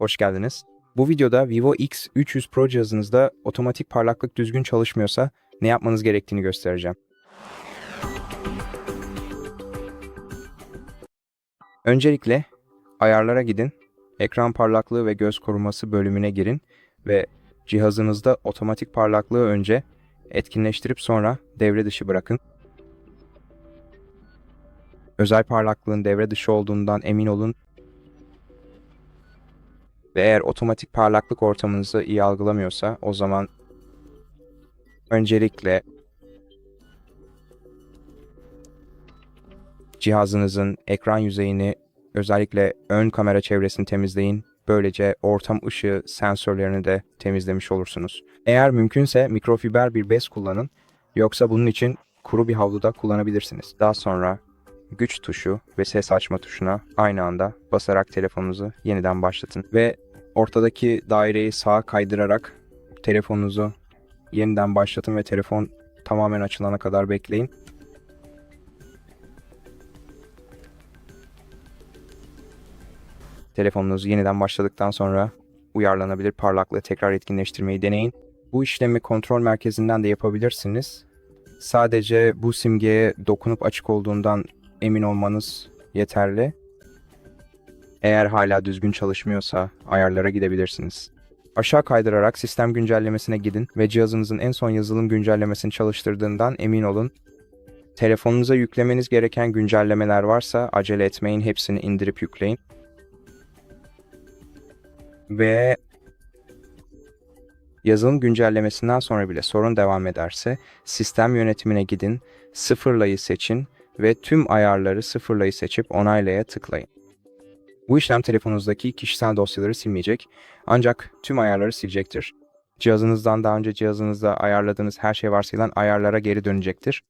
Hoş geldiniz. Bu videoda Vivo X300 Pro cihazınızda otomatik parlaklık düzgün çalışmıyorsa ne yapmanız gerektiğini göstereceğim. Öncelikle ayarlara gidin, ekran parlaklığı ve göz koruması bölümüne girin ve cihazınızda otomatik parlaklığı önce etkinleştirip sonra devre dışı bırakın. Özel parlaklığın devre dışı olduğundan emin olun ve eğer otomatik parlaklık ortamınızı iyi algılamıyorsa o zaman öncelikle cihazınızın ekran yüzeyini özellikle ön kamera çevresini temizleyin. Böylece ortam ışığı sensörlerini de temizlemiş olursunuz. Eğer mümkünse mikrofiber bir bez kullanın. Yoksa bunun için kuru bir havluda kullanabilirsiniz. Daha sonra güç tuşu ve ses açma tuşuna aynı anda basarak telefonunuzu yeniden başlatın. Ve ortadaki daireyi sağa kaydırarak telefonunuzu yeniden başlatın ve telefon tamamen açılana kadar bekleyin. Telefonunuzu yeniden başladıktan sonra uyarlanabilir parlaklığı tekrar etkinleştirmeyi deneyin. Bu işlemi kontrol merkezinden de yapabilirsiniz. Sadece bu simgeye dokunup açık olduğundan emin olmanız yeterli. Eğer hala düzgün çalışmıyorsa ayarlara gidebilirsiniz. Aşağı kaydırarak sistem güncellemesine gidin ve cihazınızın en son yazılım güncellemesini çalıştırdığından emin olun. Telefonunuza yüklemeniz gereken güncellemeler varsa acele etmeyin, hepsini indirip yükleyin. Ve yazılım güncellemesinden sonra bile sorun devam ederse sistem yönetimine gidin, sıfırlayı seçin ve tüm ayarları sıfırlayı seçip onaylaya tıklayın. Bu işlem telefonunuzdaki kişisel dosyaları silmeyecek ancak tüm ayarları silecektir. Cihazınızdan daha önce cihazınızda ayarladığınız her şey varsayılan ayarlara geri dönecektir.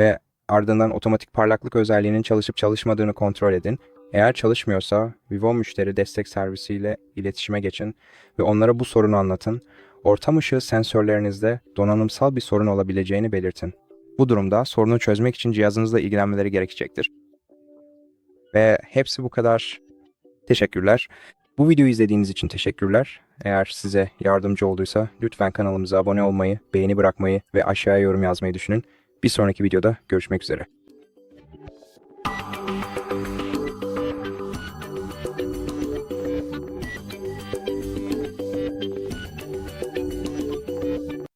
Ve ardından otomatik parlaklık özelliğinin çalışıp çalışmadığını kontrol edin. Eğer çalışmıyorsa Vivo müşteri destek servisiyle iletişime geçin ve onlara bu sorunu anlatın. Ortam ışığı sensörlerinizde donanımsal bir sorun olabileceğini belirtin. Bu durumda sorunu çözmek için cihazınızla ilgilenmeleri gerekecektir. Ve hepsi bu kadar. Teşekkürler. Bu videoyu izlediğiniz için teşekkürler. Eğer size yardımcı olduysa lütfen kanalımıza abone olmayı, beğeni bırakmayı ve aşağıya yorum yazmayı düşünün. Bir sonraki videoda görüşmek üzere.